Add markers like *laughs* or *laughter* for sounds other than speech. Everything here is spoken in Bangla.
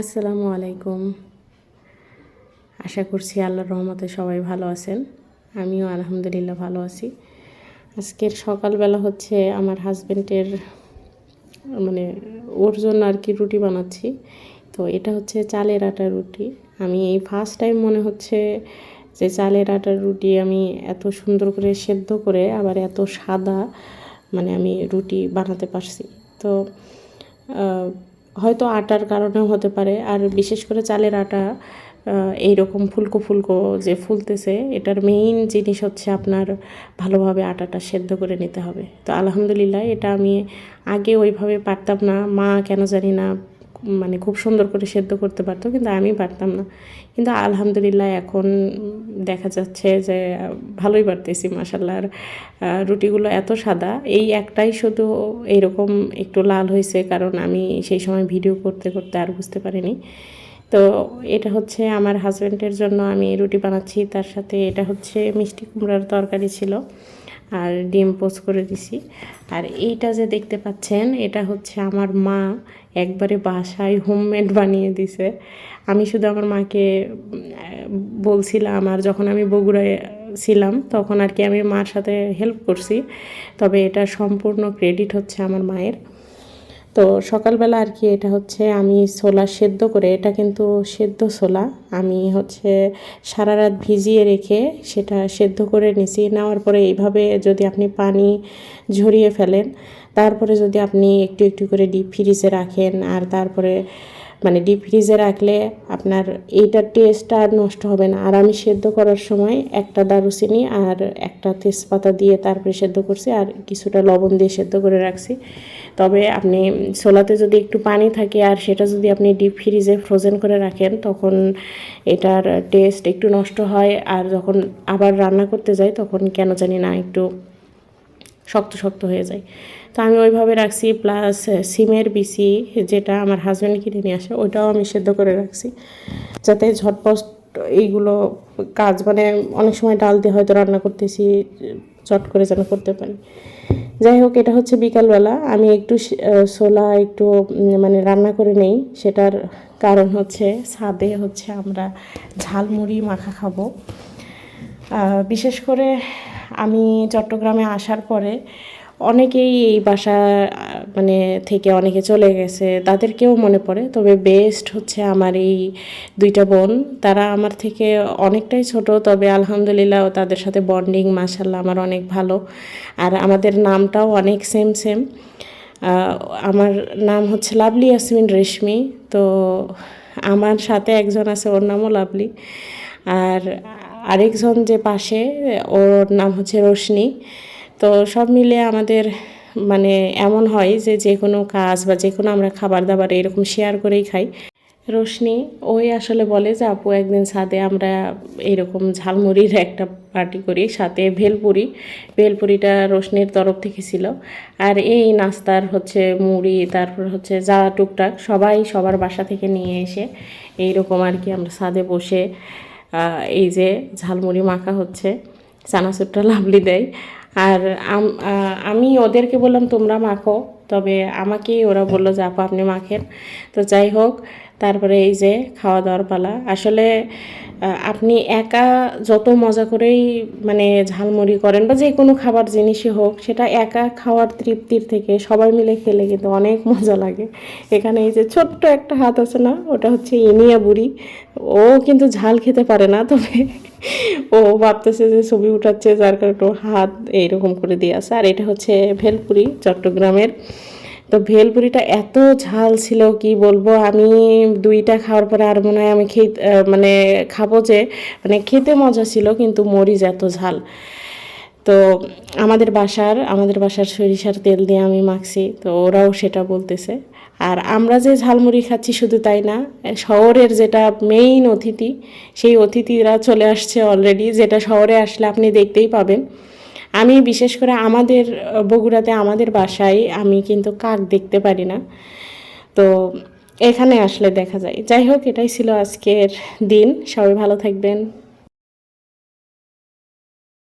আসসালামু আলাইকুম। আশা করছি আল্লাহর রহমতে সবাই ভালো আছেন। আমিও আলহামদুলিল্লাহ ভালো আছি। আজকের সকালবেলা হচ্ছে আমার হাজব্যান্ডের মানে ওর জন্য আর কি রুটি বানাচ্ছি। তো এটা হচ্ছে চালের আটার রুটি। আমি এই ফার্স্ট টাইম মনে হচ্ছে যে চালের আটার রুটি আমি এত সুন্দর করে সেদ্ধ করে আবার এত সাদা মানে আমি রুটি বানাতে পারছি। তো হয়তো আটার কারণেও হতে পারে। আর বিশেষ করে চালের আটা এই রকম ফুলকো ফুলকো যে ফুলতেছে, এটার মেইন জিনিস হচ্ছে আপনার ভালোভাবে আটাটা সেদ্ধ করে নিতে হবে। তো আলহামদুলিল্লাহ, এটা আমি আগে ওইভাবে পারতাম না। মা কেন জানি না মানে খুব সুন্দর করে সেদ্ধ করতে পারতো, কিন্তু আমি পারতাম না। কিন্তু আলহামদুলিল্লাহ এখন দেখা যাচ্ছে যে ভালোই পারতেছি মাসাল্লাহ আর রুটিগুলো এত সাদা। এই একটাই শুধু এইরকম একটু লাল হয়েছে, কারণ আমি সেই সময় ভিডিও করতে করতে আর বুঝতে পারিনি। তো এটা হচ্ছে আমার হাজব্যান্ডের জন্য আমি রুটি বানাচ্ছি, তার সাথে এটা হচ্ছে মিষ্টি কুমড়ার তরকারি ছিল। আর ডিম পোজ করে দিছি। আর এইটা যে দেখতে পাচ্ছেন, এটা হচ্ছে আমার মা একবারে বাসায় হোমমেড বানিয়ে দিছে। আমি শুধু আমার মাকে বলছিলাম, আর যখন আমি বগুড়ায় ছিলাম, তখন আর কি আমি মার সাথে হেল্প করছি। তবে এটা সম্পূর্ণ ক্রেডিট হচ্ছে আমার মায়ের। তো সকালবেলা আর কি এটা হচ্ছে আমি ছোলা সেদ্ধ করে, এটা কিন্তু সেদ্ধ ছোলা, আমি হচ্ছে সারা রাত ভিজিয়ে রেখে সেটা সেদ্ধ করে নিছি। নেওয়ার পরে এইভাবে যদি আপনি পানি ঝরিয়ে ফেলেন, তারপরে যদি আপনি একটু একটু করে ডিপ ফ্রিজে রাখেন, আর তারপরে মানে ডিপ ফ্রিজে রাখলে আপনার এইটার টেস্টটা আর নষ্ট হবে না। আর আমি সেদ্ধ করার সময় একটা দারুচিনি আর একটা তেজপাতা দিয়ে তারপরে সেদ্ধ করছি আর কিছুটা লবণ দিয়ে সেদ্ধ করে রাখছি। তবে আপনি ছোলাতে যদি একটু পানি থাকে আর সেটা যদি আপনি ডিপ ফ্রিজে ফ্রোজেন করে রাখেন, তখন এটার টেস্ট একটু নষ্ট হয়। আর যখন আবার রান্না করতে যাই, তখন কেন জানি না একটু শক্ত শক্ত হয়ে যায়। তো আমি ওইভাবে রাখছি প্লাস সিমের বিচি যেটা আমার হাজব্যান্ড কিনে নিয়ে আসে ওইটাও আমি সেদ্ধ করে রাখছি। যাতে ঝটপট এইগুলো কাজ মানে অনেক সময় ডাল দিয়ে হয়তো রান্না করতেছি চট করে যেন করতে পারি। যাই হোক এটা হচ্ছে বিকালবেলা। আমি একটু সে- আহ, ছোলা একটু মানে রান্না করে নেই। সেটার কারণ হচ্ছে ছাদে হচ্ছে আমরা ঝালমুড়ি মাখা খাব। বিশেষ করে আমি চট্টগ্রামে আসার পরে অনেকেই এই বাসা মানে থেকে অনেকে চলে গেছে, তাদেরকেও মনে পড়ে। তবে বেস্ট হচ্ছে আমার এই দুইটা বোন। তারা আমার থেকে অনেকটাই ছোট, তবে আলহামদুলিল্লাহ তাদের সাথে বন্ডিং মাসাল্লাহ আমার অনেক ভালো। আর আমাদের নামটাও অনেক সেম সেম আমার নাম হচ্ছে লাভলি ইয়াসমিন রেশমি। তো আমার সাথে একজন আছে, ওর নামও লাভলি। আর আরেকজন যে পাশে, ওর নাম হচ্ছে রোশনি। তো সব মিলে আমাদের মানে এমন হয় যে যে কোনো কাজ বা যে কোনো আমরা খাবার দাবার এরকম শেয়ার করেই খাই। রোশনি, ওই আসলে বলে যে, আপু, একদিন সাথে আমরা এরকম ঝালমুড়ির একটা পার্টি করি, সাথে ভেলপুরি। ভেলপুরিটা রোশনির তরফ থেকে ছিল। আর এই নাস্তার হচ্ছে মুড়ি, তারপর হচ্ছে যা টুকটাক সবাই সবার বাসা থেকে নিয়ে এসে এইরকম আর কি আমরা ছাদে বসে এই যে ঝালমুড়ি মাখা হচ্ছে চানাচুরটা লাভলি দেয়। আর আমি ওদেরকে বললাম, তোমরা মাখো। তবে আমাকেই ওরা বলল যে, আপা, আপনি মাখেন। তো যাই হোক তারপরে এই যে খাওয়া দাওয়ার পালা। আসলে আপনি একা যত মজা করেই মানে ঝালমুড়ি করেন বা যে কোনো খাবার জিনিসই হোক, সেটা একা খাওয়ার তৃপ্তির থেকে সবাই মিলে খেলে কিন্তু অনেক *laughs* মজা লাগে। এখানে এই যে ছোট্ট একটা হাত আছে না, ওটা হচ্ছে ইনিয়া বুড়ি। ও কিন্তু ঝাল খেতে পারে না, তবে ও ভাবতেছে যে ছবি উঠাচ্ছে, যার কারণে হাত এইরকম করে দিয়ে আছে। আর এটা হচ্ছে ভেলপুরি, চট্টগ্রামের তো ভেলপুরিটা এত ঝাল ছিল, কি বলব? আমি দুইটা খাওয়ার পরে আর মনে হয় আমি খেয়ে মানে খাব যে মানে খেতে মজা ছিল কিন্তু মরিচ এত ঝাল। তো আমাদের বাসার আমাদের বাসার সরিষার তেল দিয়ে আমি মাখছি, তো ওরাও সেটা বলতেছে। আর আমরা যে ঝালমুড়ি খাচ্ছি শুধু তাই না, শহরের যেটা মেইন অতিথি, সেই অতিথিরা চলে আসছে অলরেডি যেটা শহরে আসলে আপনি দেখতেই পাবেন। আমি বিশেষ করে আমাদের বগুড়াতে আমাদের বাসায় আমি কিন্তু কাক দেখতে পারি না। তো এখানে আসলে দেখা যায়। যাই হোক, এটাই ছিল আজকের দিন। সবাই ভালো থাকবেন।